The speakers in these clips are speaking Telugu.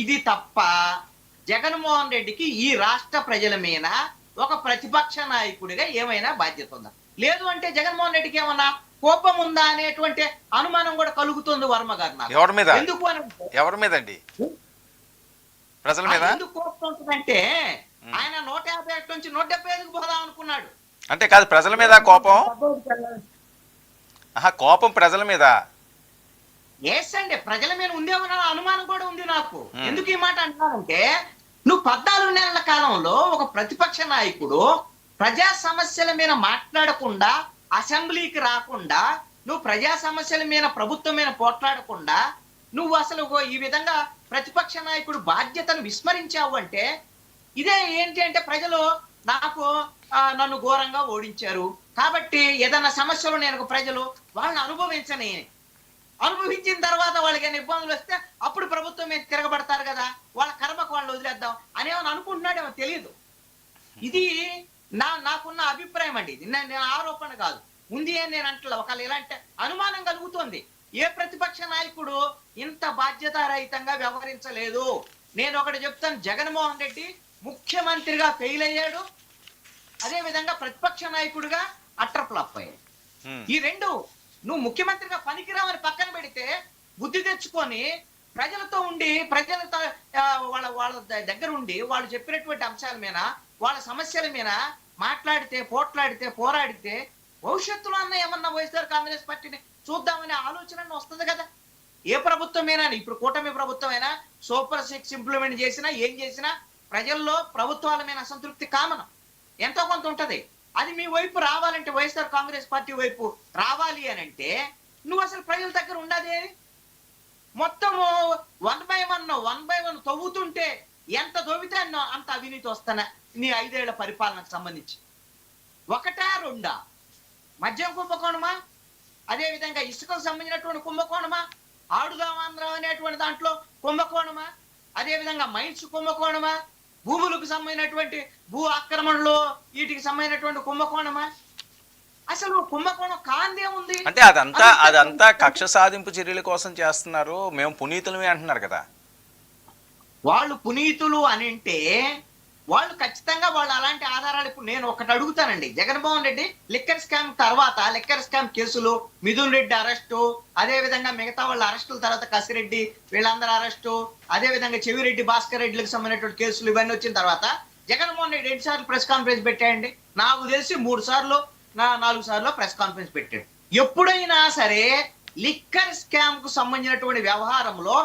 ఇది తప్ప జగన్మోహన్ రెడ్డికి ఈ రాష్ట్ర ప్రజల మీద ఒక ప్రతిపక్ష నాయకుడిగా ఏమైనా బాధ్యత ఉందా? లేదు అంటే జగన్మోహన్ రెడ్డికి ఏమన్నా కోపం ఉందా అనేటువంటి అనుమానం కూడా కలుగుతుంది వర్మ గారు నాకు. ఎవరి మీద? ఎందుకు అని ఎవరి మీద అండి ప్రజల మీద? ఎందుకు కోపం ఉంటుందంటే ఆయన నూట యాభై ఒకటి నుంచి నూట డెబ్బై ఐదుకు పోదాం అనుకున్నాడు. అంటే కాదు ప్రజల మీద కోపం? కోపం ప్రజల మీద. ఎస్ అండి ప్రజల మీద ఉందేమన్న అనుమానం కూడా ఉంది నాకు Hmm. ఎందుకు ఈ మాట అంటున్నానంటే నువ్వు పద్నాలుగు నెలల కాలంలో ఒక ప్రతిపక్ష నాయకుడు ప్రజా సమస్యల మీద మాట్లాడకుండా అసెంబ్లీకి రాకుండా నువ్వు ప్రజా సమస్యల మీద ప్రభుత్వం మీద పోట్లాడకుండా నువ్వు అసలు ఈ విధంగా ప్రతిపక్ష నాయకుడు బాధ్యతను విస్మరించావు అంటే ఇదే ఏంటి అంటే ప్రజలు నాకు నన్ను ఘోరంగా ఓడించారు కాబట్టి ఏదైనా సమస్యలు నేను ప్రజలు వాళ్ళని అనుభవించని అనుభవించిన తర్వాత వాళ్ళకి ఏమైనా ఇబ్బందులు వస్తే అప్పుడు ప్రభుత్వం మీద తిరగబడతారు కదా. వాళ్ళ కర్మకు వాళ్ళు వదిలేద్దాం అనేమని అనుకుంటున్నాడేమో తెలియదు. ఇది నా నాకున్న అభిప్రాయం అండి. ఇది నేను ఆరోపణ కాదు. ఉంది అని నేను అంటలే ఒకవేళ ఇలాంటి అనుమానం కలుగుతోంది ఏ ప్రతిపక్ష నాయకుడు ఇంత బాధ్యతారహితంగా వ్యవహరించలేదు. నేను ఒకటి చెప్తాను జగన్మోహన్ రెడ్డి ముఖ్యమంత్రిగా ఫెయిల్ అయ్యాడు. అదే విధంగా ప్రతిపక్ష నాయకుడిగా అట్టర్ ఫ్లాప్ అయ్యాడు ఈ రెండు నువ్వు ముఖ్యమంత్రిగా పనికిరావని పక్కన పెడితే బుద్ధి తెచ్చుకొని ప్రజలతో ఉండి ప్రజలతో వాళ్ళ వాళ్ళ ద- దగ్గర ఉండి వాళ్ళు చెప్పినటువంటి అంశాల మీద వాళ్ళ సమస్యల మీద మాట్లాడితే పోట్లాడితే పోరాడితే భవిష్యత్తులో అన్న ఏమన్నా వైఎస్ఆర్ కాంగ్రెస్ పార్టీని చూద్దామనే ఆలోచన వస్తుంది కదా. ఏ ప్రభుత్వమైనా? ఇప్పుడు కూటమి ప్రభుత్వమైనా? సూపర్ సిక్స్ ఇంప్లిమెంట్ చేసినా ఏం చేసినా ప్రజల్లో ప్రభుత్వాల మీద అసంతృప్తి కామనం. ఎంతో కొంత ఉంటది. అది మీ వైపు రావాలంటే వైఎస్ఆర్ కాంగ్రెస్ పార్టీ వైపు రావాలి అని అంటే నువ్వు అసలు ప్రజల దగ్గర ఉండదే. మొత్తం one by one one by one తవ్వుతుంటే ఎంత తవ్వితే అంత అవినీతి వస్తానా నీ ఐదేళ్ళ పరిపాలనకు సంబంధించి. ఒకటా రెండా? మద్యం కుంభకోణమా? అదేవిధంగా ఇసుకకు సంబంధించినటువంటి కుంభకోణమా? ఆడుదామాంధ్ర అనేటువంటి దాంట్లో కుంభకోణమా? అదేవిధంగా మైన్స్ కుంభకోణమా? భూములకు సంబంధించినటువంటి భూ ఆక్రమణలో వీటికి సంబంధించినటువంటి కుంభకోణమా? అసలు కుంభకోణం కాందే ఉంది. అంటే అదంతా అదంతా కక్ష సాధింపు చర్యల కోసం చేస్తున్నారు. మేము పునీతులమే అంటున్నారు కదా. వాళ్ళు పునీతులు అని అంటే వాళ్ళు ఖచ్చితంగా వాళ్ళు అలాంటి ఆధారాలు ఇప్పుడు నేను ఒకటి అడుగుతానండి. జగన్మోహన్ రెడ్డి లిక్కర్ స్కామ్ తర్వాత లిక్కర్ స్కామ్ కేసులు మిథున్ రెడ్డి అరెస్టు అదే విధంగా మిగతా వాళ్ళ అరెస్టుల తర్వాత కసిరెడ్డి వీళ్ళందరూ అరెస్టు అదే విధంగా చెవిరెడ్డి భాస్కర్ రెడ్డిలకు సంబంధించినటువంటి కేసులు ఇవన్నీ వచ్చిన తర్వాత జగన్మోహన్ రెడ్డి ఎన్ని సార్లు ప్రెస్ కాన్ఫరెన్స్ పెట్టాయండి. నాకు తెలిసి మూడు సార్లు నా నాలుగు సార్లు ప్రెస్ కాన్ఫరెన్స్ పెట్టాడు. ఎప్పుడైనా సరే లిక్కర్ స్కామ్కు సంబంధించినటువంటి వ్యవహారంలో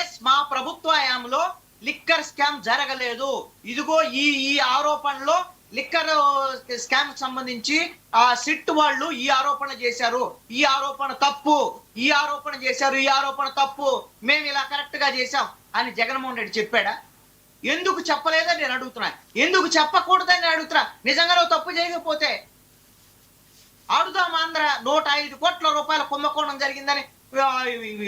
ఎస్ మా ప్రభుత్వ హయాంలో లిక్కర్ స్కామ్ జరగలేదు. ఇదిగో ఈ ఈ ఆరోపణలో లిక్కర్ స్కామ్ సంబంధించి ఆ సిట్ వాళ్ళు ఈ ఆరోపణ చేశారు. ఈ ఆరోపణ తప్పు. ఈ ఆరోపణ చేశారు. ఈ ఆరోపణ తప్పు. మేము ఇలా కరెక్ట్గా చేశాం అని జగన్మోహన్ రెడ్డి చెప్పాడా? ఎందుకు చెప్పలేదని నేను అడుగుతున్నా. ఎందుకు చెప్పకూడదని నేను అడుగుతున్నా. నిజంగా నువ్వు తప్పు చేయకపోతే ఆడుదాం ఆంధ్ర నూట ఐదు కోట్ల రూపాయల కుంభకోణం జరిగిందని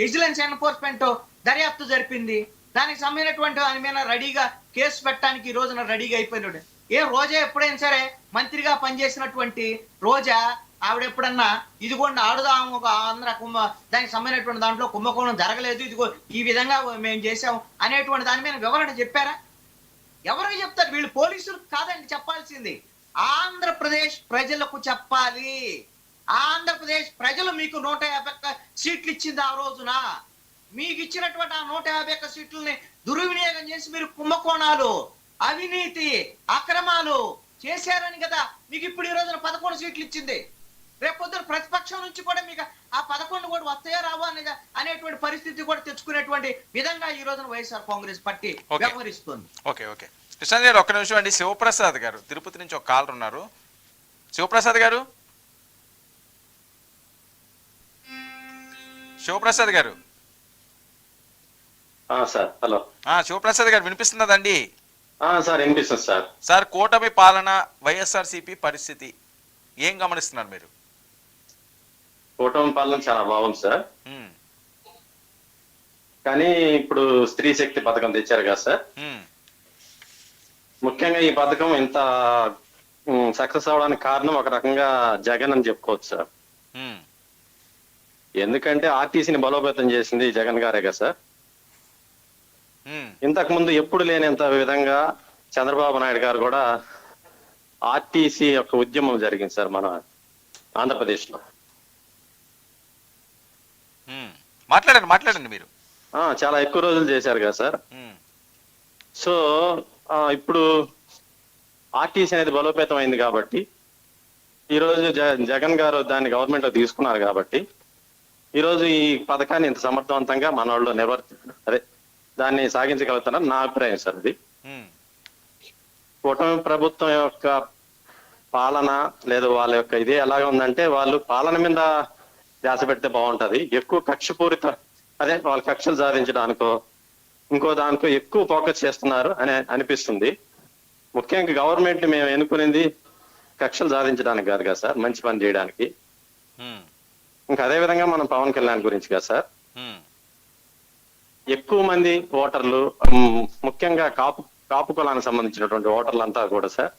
విజిలెన్స్ ఎన్ఫోర్స్మెంట్ దర్యాప్తు జరిపింది. దానికి సంబంధించినటువంటి ఆయన మీద రెడీగా కేసు పెట్టడానికి ఈ రోజున రెడీగా అయిపోయినాడు. ఏ రోజా ఎప్పుడైనా సరే మంత్రిగా పనిచేసినటువంటి రోజా ఆవిడ ఎప్పుడన్నా ఇదిగోండి ఆడుదాము ఒక ఆంధ్ర కుంభ దానికి సంబంధించినటువంటి దాంట్లో కుంభకోణం జరగలేదు ఇదిగో ఈ విధంగా మేము చేసాం అనేటువంటి దాని మీద వివరణ చెప్పారా? ఎవరికి చెప్తారు? వీళ్ళు పోలీసులు కాదండి చెప్పాల్సింది. ఆంధ్రప్రదేశ్ ప్రజలకు చెప్పాలి. ఆంధ్రప్రదేశ్ ప్రజలు మీకు నూట యాభై సీట్లు ఇచ్చింది ఆ రోజున. మీకు ఇచ్చినటువంటి ఆ నూట యాభై ఒక్క సీట్లని దుర్వినియోగం చేసి మీరు కుంభకోణాలు అవినీతి అక్రమాలు చేశారని కదా మీకు ఇప్పుడు ఈ రోజున పదకొండు సీట్లు ఇచ్చింది. రేపు పొద్దున ప్రతిపక్షం నుంచి కూడా మీకు ఆ పదకొండు కూడా వస్తాయో రావో అనే అనేటువంటి పరిస్థితి కూడా తెచ్చుకునేటువంటి విధంగా ఈ రోజున వైఎస్ఆర్ కాంగ్రెస్ పార్టీ. వ్యవహరిస్తుంది. Okay okay. కృష్ణ గారు ఒక్క నిమిషం అండి. శివప్రసాద్ గారు తిరుపతి నుంచి ఒక కాలర్ ఉన్నారు శివప్రసాద్ గారు? శివప్రసాద్ గారు? Sir hello. ఆ, శివప్రసాద్ గారు వినిపిస్తున్నదండి సార్ వినిపిస్తుంది సార్. సార్ కూటమి పాలన వైఎస్ఆర్సీపీ పరిస్థితి ఏం గమనిస్తున్నారు మీరు? కూటమి పాలన చాలా బాగుంది సార్. కానీ ఇప్పుడు స్త్రీ శక్తి పథకం తెచ్చారు కదా సార్. ముఖ్యంగా ఈ పథకం ఇంత సక్సెస్ అవడానికి కారణం ఒక రకంగా జగన్ అని చెప్పుకోవచ్చు సార్. ఎందుకంటే ఆర్టీసీని బలోపేతం చేసింది జగన్ గారే కదా సార్. ఇంతకు ముందు ఎప్పుడు లేనంత విధంగా చంద్రబాబు నాయుడు గారు కూడా ఆర్టీసీ యొక్క ఉద్యమం జరిగింది సార్ మన ఆంధ్రప్రదేశ్లో ఉమ్. మాట్లాడండి మాట్లాడండి మీరు. చాలా ఎక్కువ రోజులు చేశారు కదా సార్. ఉమ్, సో ఇప్పుడు ఆర్టీసీ అనేది బలోపేతం అయింది కాబట్టి ఈ రోజు జ- జగన్ గారు దాన్ని గవర్నమెంట్లో తీసుకున్నారు కాబట్టి ఈ రోజు ఈ పథకాన్ని ఇంత సమర్థవంతంగా మన వాళ్ళు నిర్వర్తి అదే దాన్ని సాగించగలుగుతున్నారు నా అభిప్రాయం సార్ ఇది. ఉమ్, కూటమి ప్రభుత్వం యొక్క పాలన లేదు వాళ్ళ యొక్క ఇదే ఎలాగ ఉందంటే వాళ్ళు పాలన మీద ధ్యాస పెడితే బాగుంటది. ఎక్కువ కక్షపూరిత అదే వాళ్ళ కక్షలు సాధించడానికో ఇంకో దానికో ఎక్కువ ఫోకస్ చేస్తున్నారు అని అనిపిస్తుంది. ముఖ్యంగా గవర్నమెంట్ మేము ఎన్నుకునేది కక్షలు సాధించడానికి కాదు కదా సార్ మంచి పని చేయడానికి. ఇంకా అదే విధంగా మనం పవన్ కళ్యాణ్ గురించి కదా సార్ ఎక్కువ మంది ఓటర్లు ముఖ్యంగా కాపు కాపు కులానికి సంబంధించినటువంటి ఓటర్లు అంతా కూడా సార్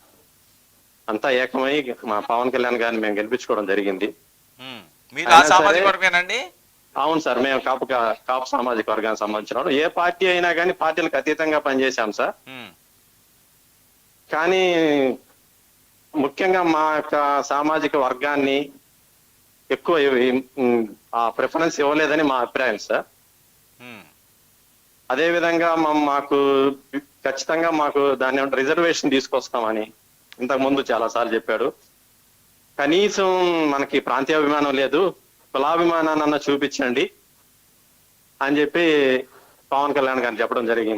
అంతా ఏకమై మా పవన్ కళ్యాణ్ గారిని మేము గెలిపించుకోవడం జరిగింది. అవును సార్ మేము కాపు కాపు సామాజిక వర్గానికి సంబంధించిన. ఏ పార్టీ అయినా కానీ పార్టీలకు అతీతంగా పనిచేశాం సార్. కానీ ముఖ్యంగా మా యొక్క సామాజిక వర్గాన్ని ఎక్కువ ప్రిఫరెన్స్ ఇవ్వలేదని మా అభిప్రాయం సార్. అదే విధంగా మాకు ఖచ్చితంగా మాకు దాన్ని రిజర్వేషన్ తీసుకొస్తామని ఇంతకు ముందు చాలా సార్లు చెప్పాడు. కనీసం మనకి ప్రాంతీయాభిమానం లేదు కులాభిమానాన్ని చూపించండి అని చెప్పి పవన్ కళ్యాణ్ గారిని చెప్పడం జరిగింది.